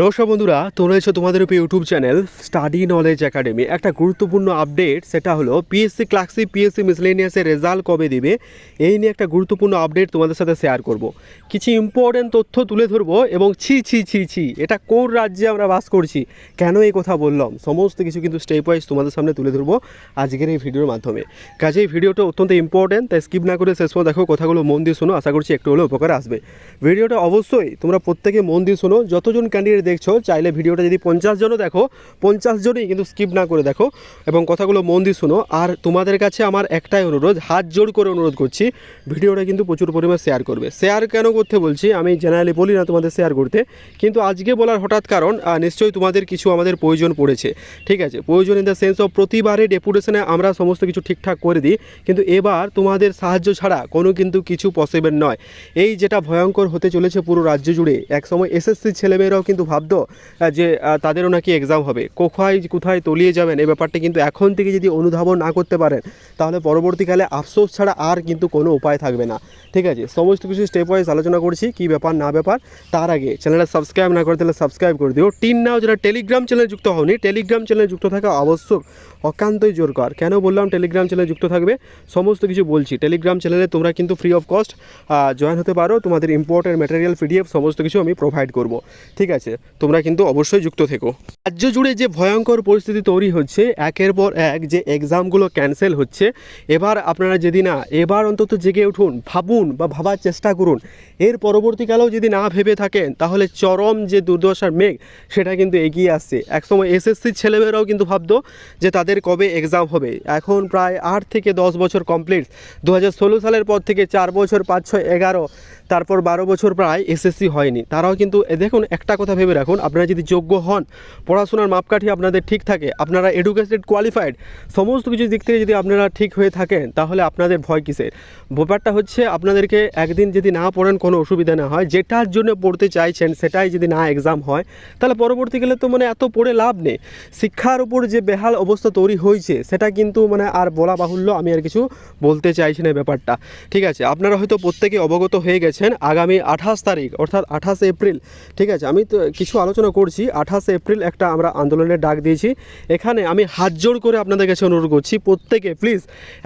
নমস্কার বন্ধুরা, তোমরা এসো তোমাদের উপর YouTube channel study knowledge academy একটা গুরুত্বপূর্ণ আপডেট সেটা হলো পিএসসি ক্লাসি পিএসসি মিসলেনিয়াসের রেজাল্ট কবে দিবে? এই নিয়ে একটা গুরুত্বপূর্ণ আপডেট তোমাদের সাথে শেয়ার করব। কিছু ইম্পর্টেন্ট তথ্য তুলে ধরবো এবং ছি ছি ছি ছি, এটা কোন রাজ্যে আমরা বাস করছি, কেন এই কথা বললাম, সমস্ত কিছু কিন্তু স্টেপ ওয়াইজ তোমাদের সামনে তুলে ধরবো আজকের এই ভিডিওর মাধ্যমে। কাজে এই ভিডিওটা অত্যন্ত ইম্পর্টেন্ট তাই স্কিপ না করে শেষ পর্যন্ত দেখো কথাগুলো মন দিয়ে শোনো, আশা করছি একটু হলেও উপকার আসবে। ভিডিওটা অবশ্যই তোমরা প্রত্যেকে মন দিয়ে শোনো, যতজন ক্যান্ডিডেট দেখছ, চাইলে ভিডিওটা যদি পঞ্চাশ জনও দেখো, পঞ্চাশ জনই কিন্তু স্কিপ না করে দেখো। এবং কথাগুলো মন দিয়ে শোনো। আর তোমাদের কাছে আমার একটাই অনুরোধ, হাত জোড় করে অনুরোধ করছি, ভিডিওটা কিন্তু প্রচুর পরিমাণে শেয়ার করবে। শেয়ার কেন করতে বলছি? আমি জেনারেলি বলি না তোমাদের শেয়ার করতে, কিন্তু আজকে বলার হঠাৎ কারণ নিশ্চয়ই তোমাদের কিছু আমাদের প্রয়োজন পড়েছে। ঠিক আছে? প্রয়োজন ইন দ্য সেন্স অফ প্রতিবারে ডেপুটেশনে আমরা সমস্ত কিছু ঠিকঠাক করে দিই, কিন্তু এবার তোমাদের সাহায্য ছাড়া কোনো কিন্তু কিছু পসিবল নয়। এই যেটা ভয়ঙ্কর হতে চলেছে পুরো রাজ্য জুড়ে, একসময় এসএসসি ছেলেমেয়েরাও কিন্তু ভাবতো যে তাদেরও নাকি এক্সাম হবে। কোথায় কোথায় তলিয়ে যাবেন? এই ব্যাপারটা কিন্তু এখন থেকে যদি অনুধাবন না করতে পারেন, তাহলে পরবর্তীকালে আফসোস ছাড়া আর কিন্তু কোনো উপায় থাকবে না। ঠিক আছে? সমস্ত কিছু স্টেপ ওয়াইজ আলোচনা করছি, কী ব্যাপার, না ব্যাপার, তার আগে চ্যানেলটা সাবস্ক্রাইব না করে তাহলে সাবস্ক্রাইব করে দিও। টিন নাও যারা টেলিগ্রাম চ্যানেলে যুক্ত হওনি টেলিগ্রাম চ্যানেলে যুক্ত থাকা আবশ্যক অকান্তই জোরকার। কেন বললাম টেলিগ্রাম চ্যানেলে যুক্ত থাকবে? সমস্ত কিছু বলছি। টেলিগ্রাম চ্যানেলে তোমরা কিন্তু ফ্রি অফ কস্ট জয়েন হতে পারো। তোমাদের ইম্পর্টেন্ট ম্যাটেরিয়াল পিডিএফ সমস্ত কিছু আমি প্রোভাইড করব। ঠিক আছে? তোমরা কিন্তু অবশ্যই যুক্ত থেকো। রাজ্য জুড়ে যে ভয়ঙ্কর পরিস্থিতি তৈরি হচ্ছে, একের পর এক যে এক্সামগুলো ক্যান্সেল হচ্ছে, এবার আপনারা যদি না, এবার অন্তত জেগে উঠুন, ভাবুন বা ভাবার চেষ্টা করুন। এর পরবর্তীকালেও যদি না ভেবে থাকেন, তাহলে চরম যে দুর্দশার মেঘ, সেটা কিন্তু এগিয়ে আসছে। একসময় এসএসসির ছেলেমেয়েরাও কিন্তু ভাবতো যে তাদের কবে এক্সাম হবে। এখন প্রায় আট থেকে দশ বছর কমপ্লিট দু হাজার ষোলো সালের পর থেকে চার বছর, পাঁচ, ছয়, এগারো, তারপর বারো বছর প্রায় এসএসসি হয়নি। তারাও কিন্তু দেখুন, একটা কথা ভেবে রাখুন, আপনারা যদি যোগ্য হন, পড়াশোনার মাপকাঠি আপনাদের ঠিক থাকে, আপনারা এডুকেটেড কোয়ালিফাইড সমস্ত কিছু দিক থেকে যদি আপনারা ঠিক হয়ে থাকেন, তাহলে আপনাদের ভয় কিসের? ব্যাপারটা হচ্ছে আপনাদেরকে একদিন যদি না পড়েন, কোনো অসুবিধা না হয়, যেটার জন্য পড়তে চাইছেন, সেটাই যদি না এক্সাম হয়, তাহলে পরবর্তীকালে তো মানে এত পড়ে লাভ নেই। শিক্ষার উপর যে বেহাল অবস্থা তৈরি হয়েছে, সেটা কিন্তু মানে আর বলা বাহুল্য আমি আর কিছু বলতে চাইছি না ব্যাপারটা। ঠিক আছে, আপনারা হয়তো প্রত্যেকে অবগত হয়ে গেছেন, আগামী আঠাশ তারিখ, অর্থাৎ আঠাশ এপ্রিল, ঠিক আছে, আমি তো কিছু আলোচনা করছি। আঠাশে এপ্রিল একটা আমরা আন্দোলনের ডাক দিয়েছি। এখানে আমি হাত জোড় করে আপনাদের কাছে অনুরোধ করছি, প্রত্যেকে প্লিজ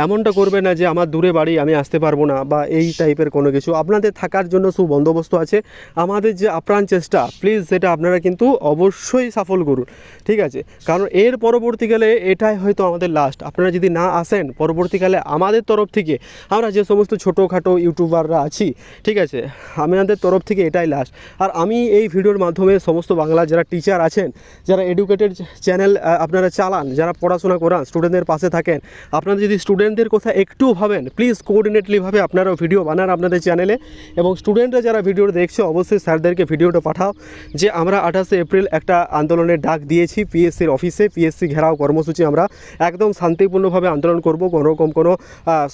এমনটা করবে না যে আমার দূরে বাড়ি আমি আসতে পারব না বা এই টাইপের কোনো কিছু। আপনাদের থাকার জন্য সুবন্দোবস্ত আছে। আমাদের যে আপ্রাণ চেষ্টা প্লিজ সেটা আপনারা কিন্তু অবশ্যই সাফল করুন। ঠিক আছে? কারণ এর পরবর্তীকালে এটাই হয়তো আমাদের লাস্ট আপনারা যদি না আসেন, পরবর্তীকালে আমাদের তরফ থেকে আমরা যে সমস্ত ছোটোখাটো ইউটিউবাররা আছি, ঠিক আছে? আমাদের তরফ থেকে এটাই লাস্ট আর আমি এই ভিডিওর মাধ্যমে সমস্ত বাংলা যারা টিচার আছেন, যারা এডুকেটেড চ্যানেল আপনারা চালান, যারা পড়াশোনা করান স্টুডেন্টদের পাশে থাকেন, আপনারা যদি স্টুডেন্টদের কথা একটু ভাবেন প্লিজ কোঅর্ডিনেটলিভাবে আপনারাও ভিডিও বানান আপনাদের চ্যানেলে এবং স্টুডেন্টরা যারা ভিডিও দেখছে, অবশ্যই স্যারদেরকে ভিডিওটা পাঠাও। যে আমরা আঠাশে এপ্রিল একটা আন্দোলনের ডাক দিয়েছি পিএসসির অফিসে পিএসসি ঘেরাও কর্মসূচি আমরা একদম শান্তিপূর্ণভাবে আন্দোলন করব, কোনো রকম কোনো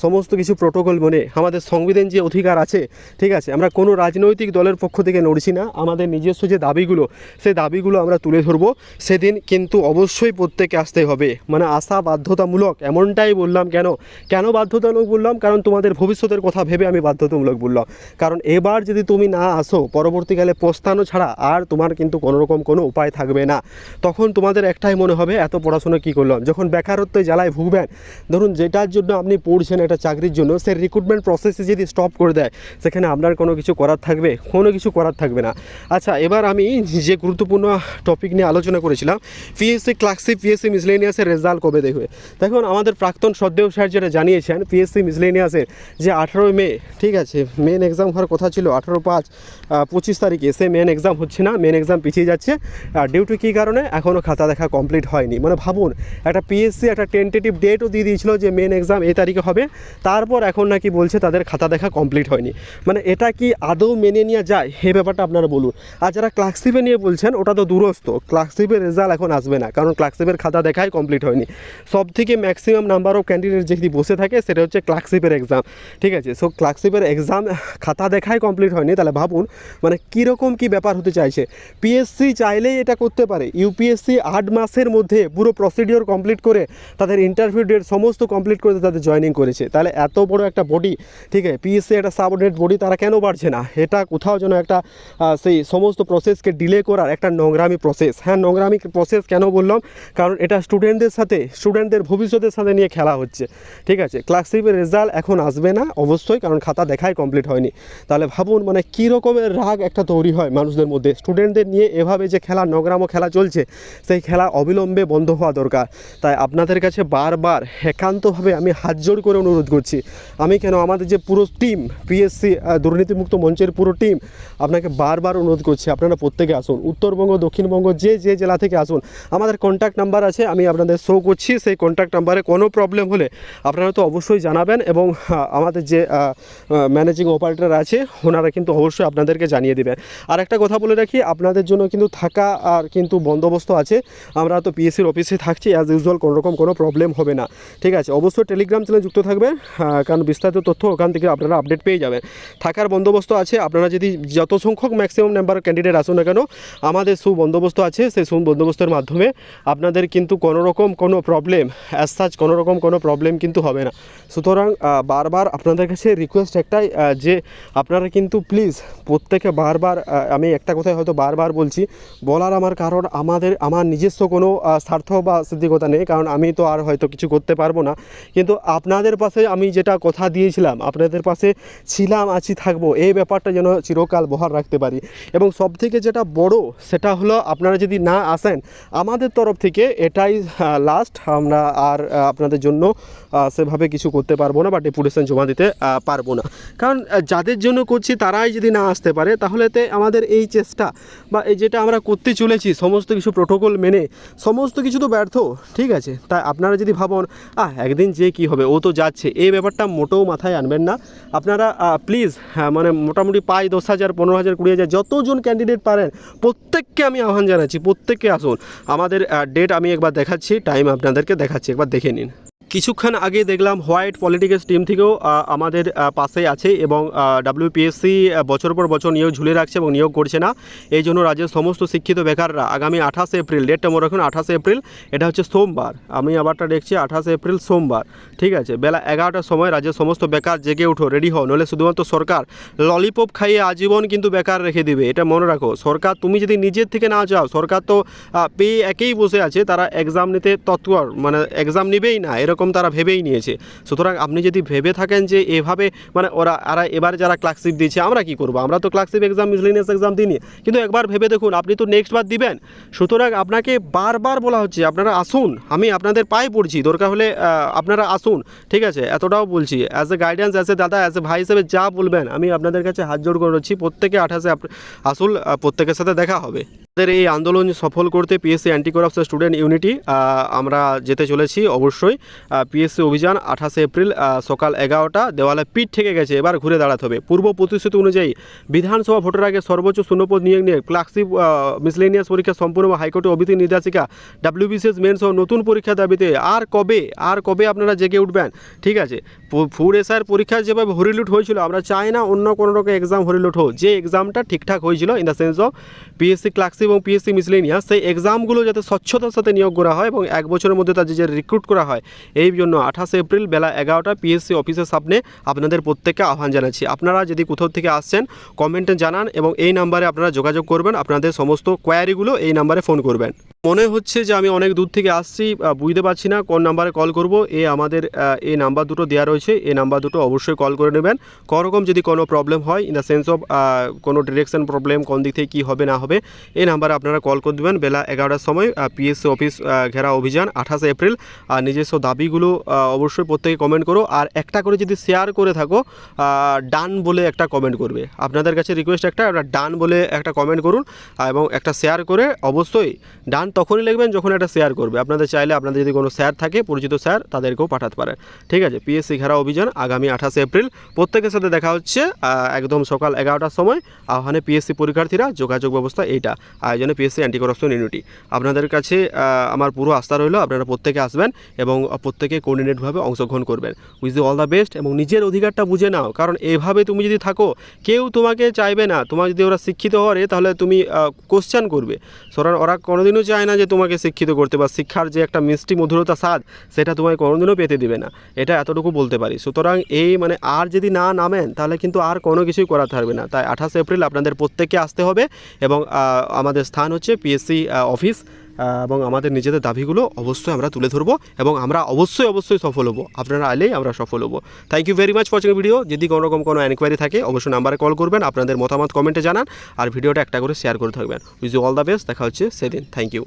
সমস্ত কিছু প্রোটোকল মনে, আমাদের সংবিধান যে অধিকার আছে, ঠিক আছে, আমরা কোনো রাজনৈতিক দলের পক্ষ থেকে নড়ছি না, আমাদের নিজস্ব যে দাবিগুলো সেই দাবিগুলো আমরা তুলে ধরবো। সেদিন কিন্তু অবশ্যই প্রত্যেকে আসতে হবে। মানে আসা বাধ্যতামূলক, এমনটাই বললাম কেন? কেন বাধ্যতামূলক বললাম? কারণ তোমাদের ভবিষ্যতের কথা ভেবে আমি বাধ্যতামূলক বললাম। কারণ এবার যদি তুমি না আসো, পরবর্তীকালে প্রস্থানো ছাড়া আর তোমার কিন্তু কোনো রকম কোনো উপায় থাকবে না। তখন তোমাদের একটাই মনে হবে, এত পড়াশোনা কী করলাম? যখন বেকারত্ব জ্বালায় ভুগবেন, ধরুন যেটার জন্য আপনি পড়ছেন একটা চাকরির জন্য, সে রিক্রুটমেন্ট প্রসেসে যদি স্টপ করে দেয়, সেখানে আপনার কোনো কিছু করার থাকবে? কোনো কিছু করার থাকবে না। আচ্ছা এবার আমি যে গুরুত্বপূর্ণ টপিক নিয়ে আলোচনা করেছিলাম পিএসসি ক্লাসি পিএসসি মিসলেনিয়াসের রেজাল্ট কবে দেখবে? দেখুন, আমাদের প্রাক্তন সদ্দেও স্যার যেটা জানিয়েছেন পিএসসি মিসলেনিয়াসের যে আঠারোই মে, ঠিক আছে মেন এক্সাম হওয়ার কথা ছিল আঠারো পাঁচ পঁচিশ তারিখে সে মেন এক্সাম হচ্ছে না মেন এক্সাম পিছিয়ে যাচ্ছে। আর ডিউ টু কী কারণে? এখনও খাতা দেখা কমপ্লিট হয়নি। মানে ভাবুন, একটা পিএসসি একটা টেন্টেটিভ ডেটও দিয়ে দিয়েছিল যে মেন এক্সাম এই তারিখে হবে, তারপর এখন নাকি বলছে তাদের খাতা দেখা কমপ্লিট হয়নি। মানে এটা কি আদৌ মেনে নেওয়া যায়? এই ব্যাপারটা আপনারা বলুন। আর যারা ক্লার্কশিপে নিয়ে বলছেন, ওটা তো দূরস্থ ক্লার্কশিপের রেজাল্ট এখন আসবে না, কারণ ক্লার্কশিপের খাতা দেখাই কমপ্লিট হয়নি। সব থেকে ম্যাক্সিমাম নাম্বার অফ ক্যান্ডিডেট যেটি বসে থাকে, সেটা হচ্ছে ক্লার্কশিপের এক্সাম ঠিক আছে সো ক্লার্কশিপের এক্সাম খাতা দেখাই কমপ্লিট হয়নি, তাহলে ভাবুন মানে কীরকম কী ব্যাপার হতে চাইছে। পিএসসি চাইলেই এটা করতে পারে। ইউপিএসসি আট মাসের মধ্যে পুরো প্রসিডিওর কমপ্লিট করে তাদের ইন্টারভিউ ডেট সমস্ত কমপ্লিট করে তাদের জয়েনিং করেছে। তাহলে এত বড় একটা বডি ঠিক আছে পিএসসি একটা সাবঅর্ডিনেট বডি তারা কেন বাড়ছে না? এটা কোথাও যেন একটা সেই সমস্ত প্রসেসকে ডিলে করার একটা নোংরামি প্রসেস হ্যাঁ নোংরামি প্রসেস কেন বললাম? কারণ এটা স্টুডেন্টদের সাথে স্টুডেন্টদের ভবিষ্যতের সাথে নিয়ে খেলা হচ্ছে। ঠিক আছে? ক্লাস সিপের রেজাল্ট এখন আসবে না, অবশ্যই, কারণ খাতা দেখাই কমপ্লিট হয়নি। তাহলে ভাবুন মানে কী রকমের রাগ একটা তৈরি হয় মানুষদের মধ্যে। স্টুডেন্টদের নিয়ে এভাবে যে খেলা, নোংরামো খেলা চলছে, সেই খেলা অবিলম্বে বন্ধ হওয়া দরকার। তাই আপনাদের কাছে বারবার একান্তভাবে আমি হাত জোড় করে অনুরোধ করছি। আমি কেন আমাদের যে পুরো টিম পিএসসি দুর্নীতিমুক্ত মঞ্চের পুরো টিম আপনাকে বারবার অনুরোধ করছি। আপনারা প্রত্যেকে আসুন। উত্তরবঙ্গ, দক্ষিণবঙ্গ, যে যে জেলা থেকে আসুন, আমাদের কন্ট্যাক্ট নাম্বার আছে, আমি আপনাদের শো করছি, সেই কন্ট্যাক্ট নাম্বারে কোনো প্রবলেম হলে আপনারা তো অবশ্যই জানাবেন এবং আমাদের যে ম্যানেজিং অপারেটর আছে, ওনারা কিন্তু অবশ্যই আপনাদেরকে জানিয়ে দেবেন। আর একটা কথা বলে রাখি, আপনাদের জন্য কিন্তু থাকা আর কিন্তু বন্দোবস্ত আছে। আমরা তো পিএসসির অফিসে থাকছি অ্যাজ ইউজুয়াল কোনোরকম কোনো প্রবলেম হবে না। ঠিক আছে, অবশ্যই টেলিগ্রাম চ্যানেল যুক্ত থাকবেন কারণ বিস্তারিত তথ্য ওখান থেকে আপনারা আপডেট পেয়ে যাবেন। থাকার বন্দোবস্ত আছে, আপনারা যদি যত সংখ্যক ম্যাক্সিমাম নাম্বার ক্যান্ডিডেট আসুন না কেন আমাদের সুবন্দোবস্ত আছে, সেই সুবন্দোবস্তের মাধ্যমে আপনাদের কিন্তু কোনো রকম কোনো প্রবলেম অ্যাজ সাচ কোনো রকম কোনো প্রবলেম কিন্তু হবে না। সুতরাং বারবার আপনাদের কাছে রিকোয়েস্ট একটাই যে আপনারা কিন্তু প্লিজ প্রত্যেকে বারবার আমি একটা কথাই হয়তো বারবার বলছি, বলার আমার কারণ আমাদের, আমার নিজস্ব কোনো স্বার্থ বা সিদ্ধিকতা নেই, কারণ আমি তো আর হয়তো কিছু করতে পারব না। কিন্তু আপনাদের পাশে আমি যেটা কথা দিয়েছিলাম, আপনাদের পাশে ছিলাম, আছি, থাকব, এই ব্যাপারটা যেন চিরকাল বহাল রাখতে পারি। এবং সব থেকে যেটা বড়, সেটা হলো আপনারা যদি না আসেন, আমাদের তরফ থেকে এটাই লাস্ট আমরা আর আপনাদের জন্য সেভাবে কিছু করতে পারব না বা ডেপুটেশন জমা দিতে পারব না। কারণ যাদের জন্য করছি তারাই যদি না আসতে পারে, তাহলে তে আমাদের এই চেষ্টা বা এই যেটা আমরা করতে চলেছি, সমস্ত কিছু প্রোটোকল মেনে, সমস্ত কিছু তো ব্যর্থ, ঠিক আছে? তাই আপনারা যদি ভাবুন, আহ, একদিন যে কি হবে, ও তো যাচ্ছে। এই ব্যাপারটা মোটেও মাথায় আনবেন না। আপনারা প্লিজ হ্যাঁ মানে মোটামুটি পাঁচ দশ হাজার, পনেরো হাজার, কুড়ি হাজার, যতজন ক্যান্ডিডেট পারেন প্রত্যেককে আমি আহ্বান জানাচ্ছি, প্রত্যেককে আসুন। আমাদের ডেট আমি একবার দেখাচ্ছি টাইম আপনাদেরকে দেখাচ্ছি, একবার দেখে নিন। কিছুক্ষণ আগে দেখলাম হোয়াইট পলিটিক্যাল টিম থেকেও আমাদের পাশে আছে এবং ডাব্লিউপিএসসি বছর পর বছর নিয়োগ ঝুলে রাখছে এবং নিয়োগ করছে না। এই জন্য রাজ্যের সমস্ত শিক্ষিত বেকাররা আগামী আঠাশে এপ্রিল ডেটটা মনে রাখুন, আঠাশে এপ্রিল, এটা হচ্ছে সোমবার। আমি আবারটা দেখছি, আঠাশে এপ্রিল সোমবার। ঠিক আছে, বেলা এগারোটার সময় রাজ্যের সমস্ত বেকার জেগে উঠো রেডি হও নলে শুধুমাত্র সরকার ললিপপ খাইয়ে আজীবন কিন্তু বেকার রেখে দিবে, এটা মনে রাখো। সরকার, তুমি যদি নিজের থেকে না যাও, সরকার তো পেয়ে একেই বসে আছে, তারা এক্সাম নিতে তৎপর মানে এক্সাম নেবেই না, এরকম তারা ভেবেই নিয়েছে। সুতরাং আপনি যদি ভেবে থাকেন যে এভাবে মানে ওরা, আর এবার যারা ক্লার্কশিপ দিচ্ছে আমরা কি করব? আমরা তো ক্লার্কশিপ এক্সাম মিসলিনিয়াস এক্সাম দিইনি। কিন্তু একবার ভেবে দেখুন, আপনি তো নেক্সট বার দিবেন। সুতরাং আপনাকে বারবার বলা হচ্ছে, আপনারা আসুন, আমি আপনাদের পায়ে পড়ছি, দরকার হলে আপনারা আসুন, ঠিক আছে? এতটাও বলছি as a guidance as a দাদা অ্যাজ এ ভাই হিসেবে যা বলবেন, আমি আপনাদের কাছে হাত জোড় করে রচ্ছি প্রত্যেকে আঠাশে আসল প্রত্যেকের সাথে দেখা হবে। আমাদের এই আন্দোলন সফল করতে PSC anti corruption student unity আমরা যেতে চলেছি অবশ্যই। পিএসসি অভিযান আঠাশে এপ্রিল সকাল এগারোটা, দেওয়ালে পিঠ থেকে গেছে, এবার ঘুরে দাঁড়াতে হবে। পূর্ব প্রতিশ্রুতি অনুযায়ী বিধানসভা ভোটের আগে সর্বোচ্চ শূন্যপদ নিয়োগ নিয়ে ক্লার্কশিপ মিসলেনিয়াস পরীক্ষা সম্পূর্ণ বা হাইকোর্টে অভিধি নির্দেশিকা ডাব্লিউবিসিএস মেন সহ নতুন পরীক্ষা দাবিতে। আর কবে আর কবে আপনারা জেগে উঠবেন? ঠিক আছে। ফুড এসআর পরীক্ষা যেভাবে হরিলুট হয়েছিল, আমরা চাই না অন্য কোনো রকম এক্সাম হরিলুট হোক। যে এক্সামটা ঠিকঠাক হয়েছিল in the sense of PSC clerkship এবং পিএসসি মিসলেনিয়াস সেই এক্সামগুলো যাতে স্বচ্ছতার সাথে নিয়োগ করা হয় এবং এক বছরের মধ্যে তাদের যে রিক্রুট করা হয়, এই জন্য আঠাশে এপ্রিল বেলা এগারোটা পিএসসি অফিসের সামনে আপনাদের প্রত্যেককে আহ্বান জানাচ্ছি। আপনারা যদি কোথাও থেকে আসছেন কমেন্টে জানান এবং এই নাম্বারে আপনারা যোগাযোগ করবেন, আপনাদের সমস্ত কোয়ারিগুলো এই নাম্বারে ফোন করবেন। মনে হচ্ছে যে আমি অনেক দূর থেকে আসছি বুঝতে পারছি না কোন নাম্বারে কল করব। এ আমাদের এই নাম্বার দুটো দেওয়া রয়েছে এই নাম্বার দুটো অবশ্যই কল করে নেবেন। কোনোরকম যদি কোনো প্রবলেম হয় ইন দ্য সেন্স অফ কোনো ডিরেকশন প্রবলেম কোন দিক থেকে কী হবে, না হবে এই নাম্বারে আপনারা কল করে দেবেন। বেলা এগারোটার সময় পিএসসি অফিস ঘেরা অভিযান, আঠাশে এপ্রিল। আর নিজস্ব দাবিগুলো অবশ্যই প্রত্যেকে কমেন্ট করো। আর একটা করে যদি শেয়ার করে থাকো ডান বলে একটা কমেন্ট করবে। আপনাদের কাছে রিকোয়েস্ট একটা ডান বলে একটা কমেন্ট করুন এবং একটা শেয়ার করে অবশ্যই ডান তখনই লিখবেন যখন এটা শেয়ার করবে। আপনাদের চাইলে আপনাদের যদি কোনো স্যার থাকে, পরিচিত স্যার তাদেরকেও পাঠাতে পারেন। ঠিক আছে? পিএসসি ঘেরা অভিযান আগামী আঠাশে এপ্রিল। প্রত্যেকের সাথে দেখা হচ্ছে একদম সকাল এগারোটার সময়। আহ্বানে পিএসসি পরীক্ষার্থীরা, যোগাযোগ ব্যবস্থা এইটা। আয়োজনে পিএসসি অ্যান্টি করাপশন ইউনিটি আপনাদের কাছে আমার পুরো আস্থা রইল, আপনারা প্রত্যেকে আসবেন এবং প্রত্যেকে কোঅর্ডিনেটভাবে অংশগ্রহণ করবেন। উইজ অল দ্য বেস্ট এবং নিজের অধিকারটা বুঝে নাও। কারণ এভাবে তুমি যদি থাকো, কেউ তোমাকে চাইবে না। তোমার যদি ওরা শিক্ষিত হওয়ারে তাহলে তুমি কোশ্চেন করবে। সরান ওরা কোনোদিনও চায় চায় না যে তোমাকে শিক্ষিত করতে বা শিক্ষার যে একটা মিষ্টি মধুরতা স্বাদ, সেটা তোমায় কোনোদিনও পেতে দিবে না। এটা এতটুকু বলতে পারি। সুতরাং এই মানে আর যদি না নামেন, তাহলে কিন্তু আর কোনো কিছুই করা থাকবে না। তাই আঠাশে এপ্রিল আপনাদের প্রত্যেককে আসতে হবে এবং আমাদের স্থান হচ্ছে পিএসসি অফিস এবং আমাদের নিজেদের দাবিগুলো অবশ্যই আমরা তুলে ধরবো এবং আমরা অবশ্যই অবশ্যই সফল হব। আপনারা আলেই আমরা সফল হব। Thank you very much watching video যদি কোনো রকম কোনো এনকোয়ারি থাকে, অবশ্যই নাম্বারে কল করবেন, আপনাদের মতামত কমেন্টে জানান, আর ভিডিওটা একটা করে শেয়ার করে থাকবেন। উইজ অল দ্য বেস্ট দেখা হচ্ছে সেদিন। Thank you